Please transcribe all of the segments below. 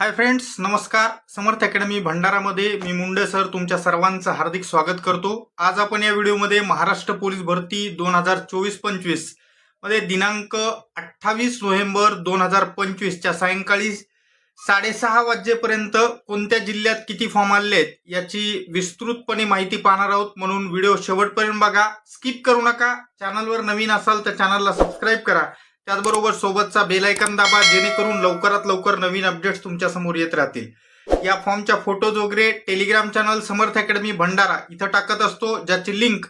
हाय friends नमस्कार. Samarth academy भंडारामध्ये मी मुंडे सर तुमच्या सर्वांचं हार्दिक स्वागत करतो. आज आपण या व्हिडिओमध्ये महाराष्ट्र पोलीस भरती दोन हजार चोवीस पंचवीसमध्ये दिनांक अठ्ठावीस नोव्हेंबर दोन हजार पंचवीसच्या सायंकाळी साडेसहा वाजेपर्यंत कोणत्या जिल्ह्यात किती फॉर्म आले आहेत याची विस्तृतपणे माहिती पाहणार आहोत. म्हणून व्हिडिओ शेवटपर्यंत बघा. स्किप करू नका. चॅनलवर नवीन असाल तर चॅनलला सबस्क्राईब करा. त्याचबरोबर सोबतचा बेलायकन दाबा जेणेकरून लवकरात लवकर नवीन अपडेट्स तुमच्यासमोर येत राहतील. या फॉर्मच्या फोटोज वगैरे Telegram channel Samarth academy Bhandara इथं टाकत असतो ज्याची लिंक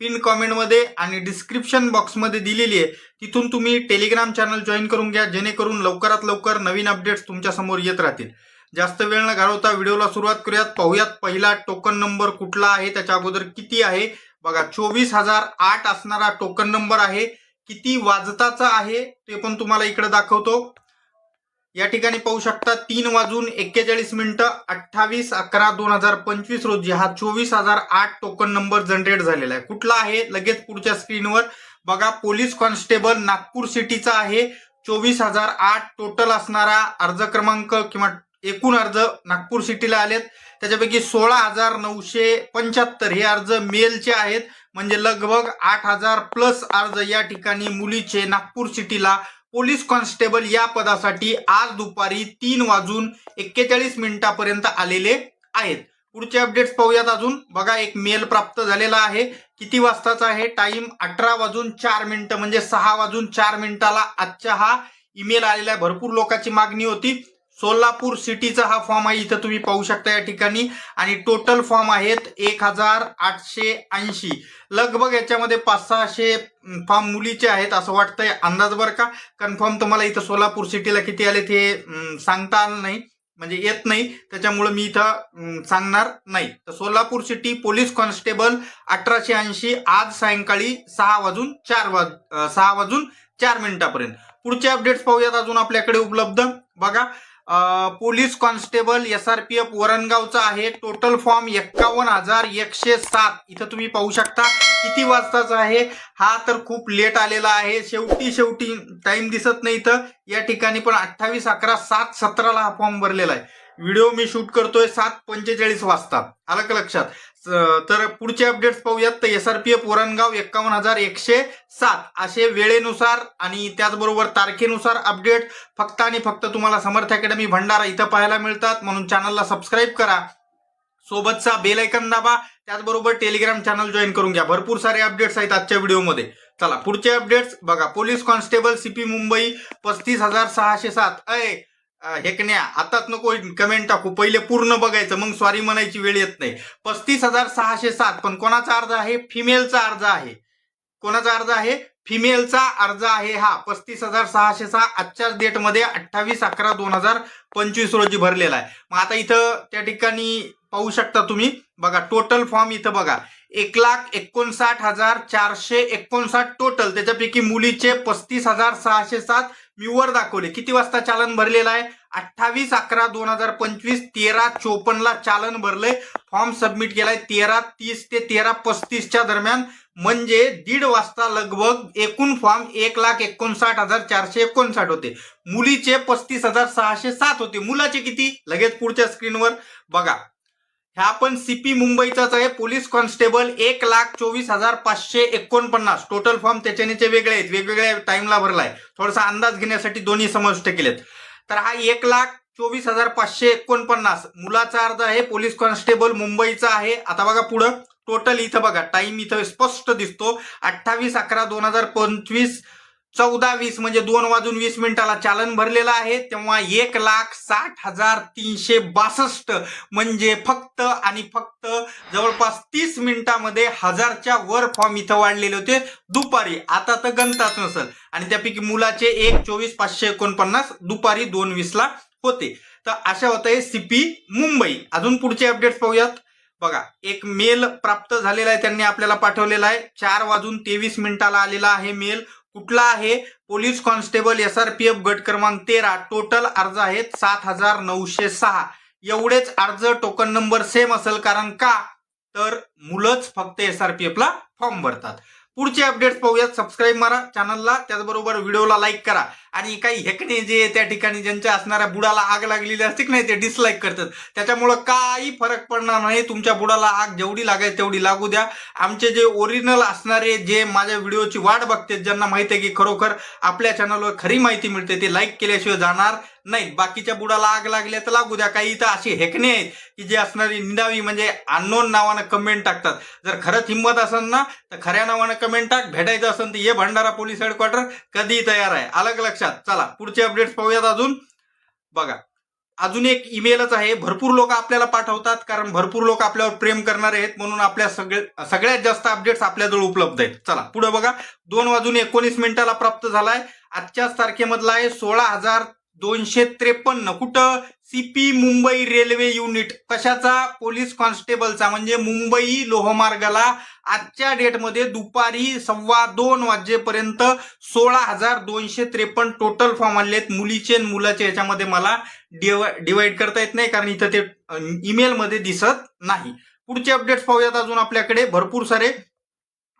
पिन कॉमेंटमध्ये आणि डिस्क्रिप्शन बॉक्समध्ये दिलेली आहे. तिथून तुम्ही टेलिग्राम चॅनल जॉईन करून घ्या जेणेकरून लवकरात लवकर नवीन अपडेट्स तुमच्यासमोर येत राहतील. जास्त वेळ न घालवता व्हिडिओला सुरुवात करूयात. पाहूयात पहिला टोकन नंबर कुठला आहे त्याच्या अगोदर किती आहे? बघा चोवीस हजार आठ असणारा टोकन नंबर आहे. किती वाजताचा आहे ते पण तुम्हाला इकडे दाखवतो. या ठिकाणी पाहू शकता तीन वाजून एक्केचाळीस मिनिटं अठ्ठावीस अकरा दोन हजार पंचवीस रोजी हा चोवीस हजार आठ टोकन नंबर जनरेट झालेला आहे. कुठला आहे? लगेच पुढच्या स्क्रीनवर बघा पोलीस कॉन्स्टेबल नागपूर सिटीचा आहे. चोवीस हजार आठ टोटल असणारा अर्ज क्रमांक किंवा एकूण अर्ज नागपूर सिटीला आलेत. त्याच्यापैकी सोळा हजार नऊशे पंच्याहत्तर हे अर्ज मेलचे आहेत. म्हणजे लगभग आठ हजार प्लस अर्ज या ठिकाणी मुलीचे नागपूर सिटीला पोलीस कॉन्स्टेबल या पदासाठी आज दुपारी तीन वाजून एक्केचाळीस मिनिटापर्यंत आलेले आहेत. पुढचे अपडेट्स पाहूयात अजून. बघा एक मेल प्राप्त झालेला आहे. किती वाजताचा आहे? टाइम अठरा वाजून चार मिनिटं म्हणजे सहा वाजून चार मिनिटाला आजच्या हा ईमेल आलेला आहे. भरपूर लोकांची मागणी होती. सोलापूर सिटीचा हा फॉर्म आहे इथं तुम्ही पाहू शकता या ठिकाणी. आणि टोटल फॉर्म आहेत एक हजार आठशे ऐंशी. लगभग याच्यामध्ये पाच सहाशे फॉर्म मुलीचे आहेत असं वाटतंय अंदाज बरं का. कन्फर्म तुम्हाला इथं सोलापूर सिटीला किती आले ते सांगता आलं नाही. म्हणजे येत नाही. त्याच्यामुळे मी इथं सांगणार नाही. तर सोलापूर सिटी पोलीस कॉन्स्टेबल अठराशे ऐंशी आज सायंकाळी सहा वाजून चार वाज सहा वाजून चार मिनिटापर्यंत. पुढचे अपडेट्स पाहूयात अजून आपल्याकडे उपलब्ध. बघा police constable S R P F वरणगावचा आहे. टोटल फॉर्म एक्कावन्न हजार एकशे सात. इथं तुम्ही पाहू शकता किती वाजताचा आहे. हा तर खूप लेट आलेला आहे. शेवटी शेवटी टाइम दिसत नाही इथं. या ठिकाणी पण अठ्ठावीस अकरा सात सतराला हा फॉर्म भरलेला आहे. व्हिडिओ मी शूट करतोय सात पंचेचाळीस वाजता. आलं का लक्षात? तर पुढचे अपडेट्स पाहूयात. तर S R P F Varangaon एक्कावन्न हजार एकशे सात असे वेळेनुसार आणि त्याचबरोबर तारखेनुसार अपडेट फक्त आणि फक्त तुम्हाला समर्थ अकॅडमी भंडारा इथं पाहायला मिळतात. म्हणून चॅनलला सबस्क्राईब करा. सोबतचा बेल दाबा. त्याचबरोबर टेलिग्राम चॅनल जॉईन करून घ्या. भरपूर सारे अपडेट्स आहेत आजच्या व्हिडिओमध्ये चला पुढचे अपडेट्स बघा. पोलीस कॉन्स्टेबल सीपी मुंबई पस्तीस हजार सहाशे सात. अय हेकण्या आताच नको कमेंट टाकू. पहिले पूर्ण बघायचं. मग सॉरी म्हणायची वेळ येत नाही. पस्तीस हजार सहाशे सात. पण कोणाचा अर्ज आहे? फिमेलचा अर्ज आहे. कोणाचा अर्ज आहे? फिमेलचा अर्ज आहे हा. पस्तीस हजार सहाशे सहा. आजच्याच डेटमध्ये अठ्ठावीस अकरा दोन हजार पंचवीस रोजी भरलेला आहे. मग आता इथं त्या ठिकाणी पाहू शकता तुम्ही. बघा टोटल फॉर्म इथं बघा. एक लाख एकोणसाठ हजार चारशे एकोणसाठ टोटल त्याच्यापैकी मुलीचे पस्तीस हजार सहाशे सात मी वर दाखवले. किती वाजता चालन भरलेलं आहे? अठ्ठावीस अकरा दोन हजार पंचवीस तेरा चोपन्नला चालन भरले फॉर्म सबमिट केलाय तेरा तीस ते तेरा पस्तीसच्या दरम्यान. म्हणजे दीड वाजता लगभग एकूण फॉर्म एक लाख एकोणसाठ हजार चारशे एकोणसाठ होते. मुलीचे पस्तीस हजार सहाशे सात होते. मुलाचे किती? लगेच पुढच्या स्क्रीनवर बघा. ह्या पण सीपी मुंबईचाच आहे. पोलीस कॉन्स्टेबल एक लाख चोवीस हजार पाचशे एकोणपन्नास. टोटल फॉर्म त्याच्यानेचे वेगळे आहेत. वेगवेगळ्या टाइमला भरलाय. थोडासा अंदाज घेण्यासाठी दोन्ही समाविष्ट केलेत. तर हा एक लाख चोवीस हजार पाचशे एकोणपन्नास. मुलाचा अर्ज आहे. पोलीस कॉन्स्टेबल मुंबईचा आहे. आता बघा पुढं. टोटल इथं बघा. टाइम इथं स्पष्ट दिसतो. अठ्ठावीस अकरा दोन हजार पंचवीस. चौदा वीस म्हणजे दोन वाजून वीस मिनिटाला चालन भरलेलं आहे. तेव्हा एक लाख साठ हजार तीनशे बासष्ट म्हणजे फक्त आणि फक्त जवळपास तीस मिनिटामध्ये हजारच्या वर फॉर्म इथं वाढलेले होते. दुपारी आता तर गणताच नसल. आणि त्यापैकी मुलाचे एक चोवीस पाचशे एकोणपन्नास दुपारी दोन वीसला होते. तर अशा होत आहे सीपी मुंबई. अजून पुढचे अपडेट्स पाहूयात. बघा एक मेल प्राप्त झालेला आहे त्यांनी आपल्याला पाठवलेला आहे. चार वाजून तेवीस मिनिटाला आलेला आहे मेल. कुठला आहे? Police constable S R P F गट क्रमांक तेरा. टोटल अर्ज आहेत सात हजार नऊशे सहा. एवढेच अर्ज टोकन नंबर सेम असेल कारण का? तर मुलंच फक्त एस आर पी एफला फॉर्म भरतात. पुढचे अपडेट्स पाहूयात. सबस्क्राईब मारा चॅनलला त्याचबरोबर व्हिडिओला लाईक करा. आणि काही हेकणे जे त्या ठिकाणी ज्यांच्या असणाऱ्या बुडाला आग लागलेली असते की नाही ते डिसलाईक करतात. त्याच्यामुळं काही फरक पडणार नाही. तुमच्या बुडाला आग जेवढी लागायची तेवढी लागू द्या. आमचे जे ओरिजिनल असणारे जे माझ्या व्हिडिओची वाट बघतात ज्यांना माहिती आहे की खरोखर आपल्या चॅनलवर खरी माहिती मिळते ते लाईक केल्याशिवाय जाणार नाही बाकीच्या बुडाला आग लागल्या तर लागू द्या. काही इथं अशी हेकणे आहेत की जे असणारी निंदावी म्हणजे अननोन नावानं कमेंट टाकतात. जर खरंच हिंमत असेल ना तर खऱ्या नावानं कमेंट टाक. भेटायचं असेल तर ये भंडारा पोलीस हेडक्वार्टर कधी तयार आहे. अलग लक्षात. चला पुढचे अपडेट्स पाहूयात अजून. बघा अजून एक ईमेलच आहे. भरपूर लोक आपल्याला पाठवतात कारण भरपूर लोक आपल्यावर प्रेम करणारे आहेत म्हणून आपल्या सगळे सगळ्यात जास्त अपडेट्स आपल्याजवळ उपलब्ध आहेत. चला पुढे बघा. दोन वाजून एकोणीस मिनिटाला प्राप्त झालाय. आजच्याच तारखेमधला आहे सोळा हजार दोनशे त्रेपन्न. कुठं? CP Mumbai railway unit. कशाचा? पोलीस कॉन्स्टेबलचा. म्हणजे मुंबई लोहमार्गाला आजच्या डेटमध्ये दुपारी सव्वा दोन वाजेपर्यंत सोळा हजार दोनशे त्रेपन्न टोटल फॉर्म आले आहेत मुलीचे आणि मुलाचे. याच्यामध्ये मला डिवाइड करता येत नाही कारण इथं ते ईमेलमध्ये दिसत नाही. पुढचे अपडेट्स पाहूयात अजून आपल्याकडे. भरपूर सारे.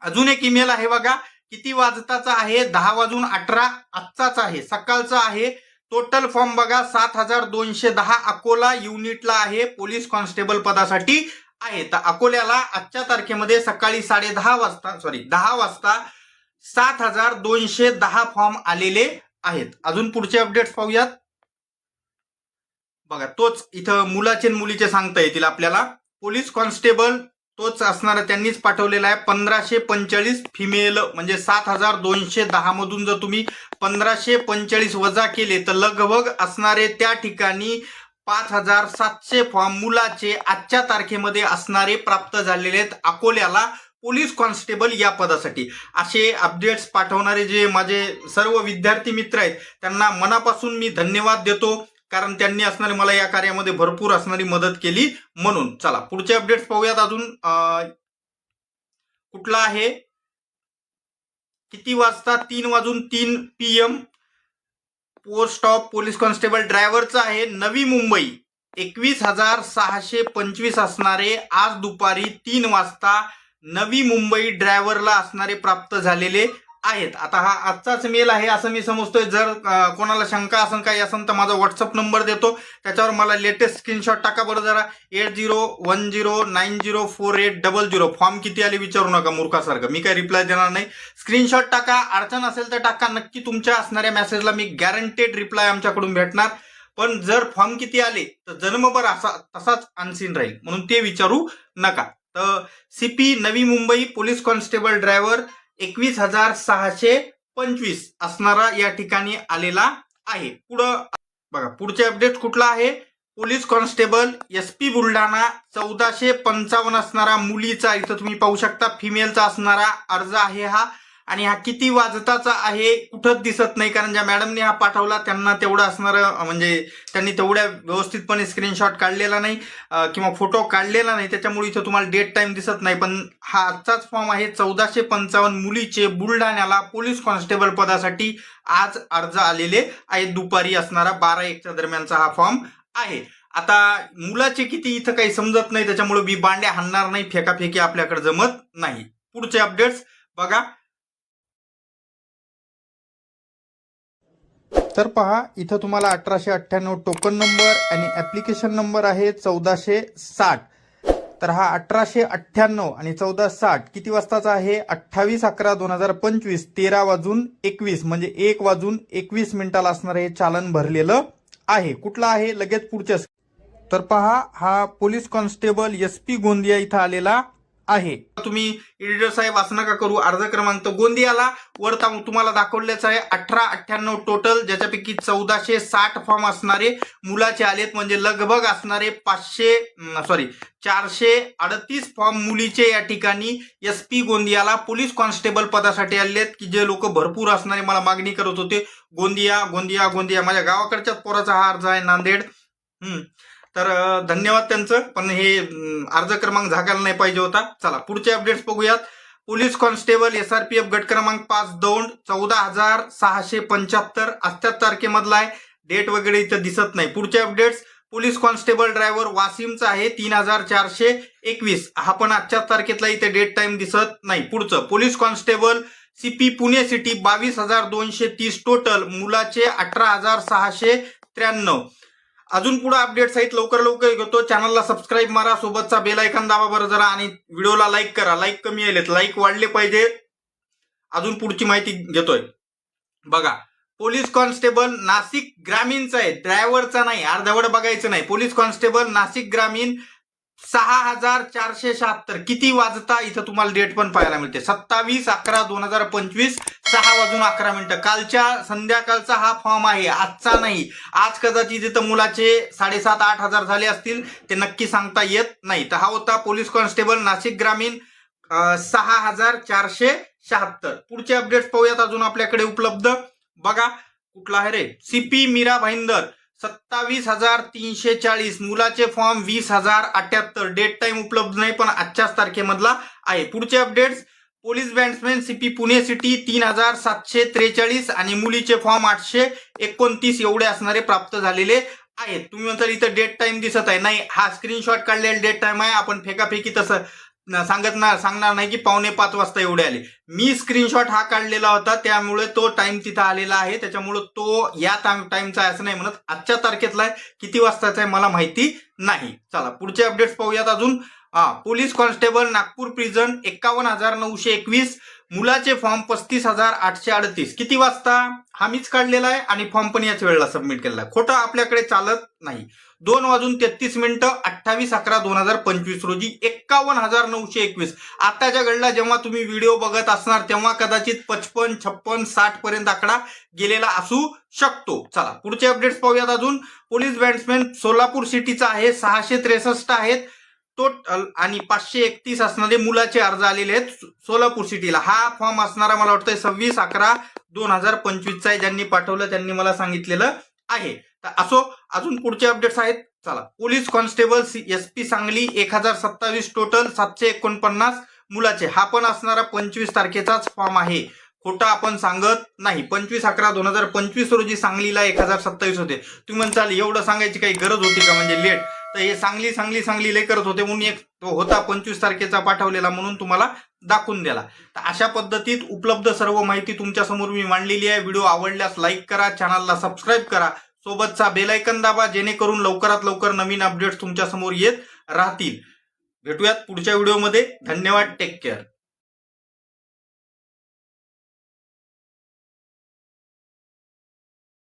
अजून एक ईमेल आहे बघा. किती वाजताचा आहे? दहा वाजून अठरा. आजचाच आहे. सकाळचा आहे. टोटल फॉर्म बघा सात हजार दोनशे दहा अकोला युनिटला आहे पोलीस कॉन्स्टेबल पदासाठी आहे. तर अकोल्याला आजच्या तारखेमध्ये सकाळी साडे दहा वाजता सॉरी दहा वाजता सात हजार दोनशे दहा फॉर्म आलेले आहेत. अजून पुढचे अपडेट्स पाहूयात. बघा तोच इथं मुलाचे मुलीचे सांगता येतील आपल्याला. पोलीस कॉन्स्टेबल तोच असणारा त्यांनीच पाठवलेला आहे. पंधराशे पंचेचाळीस फिमेल म्हणजे सात हजार दोनशे दहा मधून जर तुम्ही पंधराशे पंचेचाळीस वजा केले तर लगभग असणारे त्या ठिकाणी पाच हजार सातशे फॉर्म मुलाचे आजच्या तारखेमध्ये असणारे प्राप्त झालेले आहेत अकोल्याला पोलीस कॉन्स्टेबल या पदासाठी. असे अपडेट्स पाठवणारे जे माझे सर्व विद्यार्थी मित्र आहेत त्यांना मनापासून मी धन्यवाद देतो. कारण त्यांनी असणारी मला या कार्यामध्ये भरपूर असणारी मदत केली म्हणून. चला पुढचे अपडेट्स पाहूयात अजून. कुठला आहे? किती वाजता? तीन वाजून तीन P M post of police constable ड्रायव्हरचं आहे. नवी मुंबई. एकवीस हजार सहाशे पंचवीस असणारे आज दुपारी तीन वाजता नवी मुंबई ड्रायव्हरला असणारे प्राप्त झालेले आहेत. आता हा आजचाच मेल आहे असं मी समजतोय. जर कोणाला शंका असेल काही असेल तर माझा व्हॉट्सअप नंबर देतो. त्याच्यावर मला लेटेस्ट स्क्रीनशॉट टाका बरं जरा. Eight zero one zero nine zero four eight double zero form किती आले विचारू नका मूर्खासारखं. मी काही रिप्लाय देणार नाही. स्क्रीनशॉट टाका. अडचण असेल तर टाका. नक्की तुमच्या असणाऱ्या मेसेजला मी गॅरंटेड रिप्लाय आमच्याकडून भेटणार. पण जर फॉर्म किती आले तर जन्मभर असा तसाच अनसीन राहील. म्हणून ते विचारू नका. तर CP Navi Mumbai police constable driver एकवीस हजार सहाशे पंचवीस असणारा या ठिकाणी आलेला आहे. पुढं बघा पुढचे अपडेट कुठला आहे? Police constable S P Buldhana चौदाशे पंचावन्न असणारा मुलीचा इथं तुम्ही पाहू शकता फिमेलचा असणारा अर्ज आहे हा. आणि हा किती वाजताचा आहे कुठंच दिसत नाही कारण ज्या मॅडमने हा पाठवला त्यांना तेवढं असणारं म्हणजे त्यांनी तेवढ्या व्यवस्थितपणे स्क्रीनशॉट काढलेला नाही किंवा फोटो काढलेला नाही. त्याच्यामुळे इथं तुम्हाला डेट टाईम दिसत नाही. पण हा आजचाच फॉर्म आहे चौदाशे पंचावन्न मुलीचे बुलढाण्याला पोलीस कॉन्स्टेबल पदासाठी आज अर्ज आलेले आहेत. दुपारी असणारा बारा एकच्या दरम्यानचा हा फॉर्म आहे. आता मुलाचे किती इथं काही समजत नाही त्याच्यामुळे बी बांड्या हाणणार नाही फेकाफेकी आपल्याकडे जमत नाही. पुढचे अपडेट्स बघा. तर पहा इथं तुम्हाला अठराशे अठ्ठ्याण्णव टोकन नंबर आणि ऍप्लिकेशन नंबर आहे चौदाशे साठ. तर हा अठराशे अठ्ठ्याण्णव आणि चौदा साठ किती वाजताचा आहे? अठ्ठावीस अकरा दोन हजार पंचवीस तेरा वाजून एकवीस म्हणजे एक वाजून एकवीस मिनिटाला असणार हे चालन भरलेलं आहे. कुठला आहे? लगेच पुढच्या तर पहा हा police constable S P Gondia इथं आलेला आहे. तुम्ही एडिटर साहेब असं नका करू. अर्ज क्रमांक गोंदियाला वर तुम्हाला दाखवलेच आहे अठरा अठ्ठ्याण्णव टोटल ज्याच्यापैकी चौदाशे साठ फॉर्म असणारे मुलाचे आलेत. म्हणजे लगभग असणारे पाचशे सॉरी चारशे अडतीस फॉर्म मुलीचे या ठिकाणी एस पी गोंदियाला पोलीस कॉन्स्टेबल पदासाठी आले आहेत. की जे लोक भरपूर असणारे मला मागणी करत होते. गोंदिया गोंदिया गोंदिया. माझ्या गावाकडच्याच पोराचा हा अर्ज आहे नांदेड. हम्म. तर धन्यवाद त्यांचं. पण हे अर्ज क्रमांक झाकायला नाही पाहिजे होता. चला पुढचे अपडेट्स बघूयात. पोलीस कॉन्स्टेबल एसआरपीएफ गट क्रमांक पाच दौंड चौदा हजार सहाशे पंच्याहत्तर आजच्याच तारखेमधला आहे. डेट वगैरे इथं दिसत नाही. पुढचे अपडेट्स पोलीस कॉन्स्टेबल ड्रायव्हर वासिमचा आहे तीन हजार चारशे एकवीस. हा पण आजच्याच तारखेतला इथे डेट टाइम दिसत नाही. पुढचं police constable CP Pune city बावीस हजार दोनशे तीस टोटल मुलाचे अठरा हजार सहाशे त्र्याण्णव. अजून पुढे अपडेट्स आहेत लवकर लवकर घेतो चॅनलला सबस्क्राईब मारा सोबतचा बेल आयकॉन दाबा बरं जरा आणि व्हिडिओला लाईक करा. लाईक कमी आलेत. लाईक वाढले पाहिजे. अजून पुढची माहिती घेतोय. बघा पोलीस कॉन्स्टेबल नाशिक ग्रामीणचा आहे. ड्रायव्हरचा नाही. अर्धवड बघायचं नाही. पोलीस कॉन्स्टेबल नाशिक ग्रामीण सहा हजार चारशे शहात्तर. किती वाजता इथं तुम्हाला डेट पण पाहायला मिळते? सत्तावीस अकरा दोन हजार पंचवीस सहा वाजून अकरा मिनिटं. कालच्या संध्याकाळचा हा फॉर्म आहे. आजचा नाही. आज कदाचित इथं मुलाचे साडेसात आठ हजार झाले असतील. ते नक्की सांगता येत नाही. तर हा होता पोलीस कॉन्स्टेबल नाशिक ग्रामीण सहा हजार चारशे शहात्तर. पुढचे अपडेट्स पाहूयात अजून आपल्याकडे उपलब्ध. बघा कुठला आहे रे? सीपी मीरा भाईंदर. सत्तावीस हजार तीनशे चाळीस. मुलाचे फॉर्म वीस हजार अठ्याहत्तर. डेट टाइम उपलब्ध नाही पण आजच्याच तारखेमधला आहे. पुढचे updates police batsman CP Pune city तीन हजार सातशे त्रेचाळीस आणि मुलीचे फॉर्म आठशे एकोणतीस एवढे असणारे प्राप्त झालेले आहेत. तुम्ही म्हणता इथं डेट टाइम दिसत आहे. नाही हा स्क्रीनशॉट काढलेला डेट टाइम आहे. आपण फेकाफेकी तसं सांगत ना सांगणार नाही की पावणे पाच वाजता एवढे आले. मी स्क्रीनशॉट हा काढलेला होता त्यामुळे तो टाइम तिथं आलेला आहे. त्याच्यामुळे तो या टाइमचा आहे असं नाही म्हणत. आजच्या तारखेतला आहे. किती वाजताचा आहे मला माहिती नाही. चला पुढचे अपडेट्स पाहूयात अजून. हा पोलीस कॉन्स्टेबल नागपूर प्रिझन एकावन्न हजार नऊशे एकवीस. मुलाचे फॉर्म पस्तीस हजार आठशे अडतीस. किती वाजता? हा मीच काढलेला आहे आणि फॉर्म पण याच वेळेला सबमिट केलेला आहे. खोटं आपल्याकडे चालत नाही. दोन वाजून तेहतीस मिनिटं अठ्ठावीस अकरा दोन हजार पंचवीस रोजी एक्कावन्न हजार नऊशे एकवीस. आताच्या घडला जेव्हा तुम्ही व्हिडिओ बघत असणार तेव्हा कदाचित पचपन छप्पन साठ पर्यंत आकडा गेलेला असू शकतो. चला पुढचे अपडेट्स पाहूयात अजून. पोलीस बॅट्समॅन सोलापूर सिटीचा आहे सहाशे त्रेसष्ट आहेत. टोटल आणि पाचशे एकतीस असणारे मुलाचे अर्ज आलेले आहेत सोलापूर सिटीला. हा फॉर्म असणारा मला वाटतं सव्वीस अकरा दोन हजार पंचवीसचा आहे ज्यांनी पाठवलं त्यांनी मला सांगितलेलं आहे. तर असो अजून पुढचे अपडेट्स आहेत. चला. Police constable S P Sangli एक हजार सत्तावीस टोटल सातशे एकोणपन्नास मुलाचे. हा पण असणारा पंचवीस तारखेचाच फॉर्म आहे. खोटा आपण सांगत नाही. पंचवीस अकरा दोन हजार पंचवीस रोजी सांगलीला एक हजार सत्तावीस होते. तुम्ही म्हणताल एवढं सांगायची काही गरज होती का? म्हणजे लेट तर हे सांगली सांगली सांगली लय करत होते. म्हणून एक तो होता पंचवीस तारखेचा पाठवलेला म्हणून तुम्हाला दाखवून दिला. तर अशा पद्धतीत उपलब्ध सर्व माहिती तुमच्यासमोर मी मांडलेली आहे. व्हिडिओ आवडल्यास लाईक करा. चॅनलला सबस्क्राईब करा. सोबतचा बेलायकन दाबा जेणेकरून लवकरात लवकर नवीन अपडेट्स तुमच्यासमोर येत राहतील. भेटूयात पुढच्या व्हिडिओमध्ये. धन्यवाद. Take care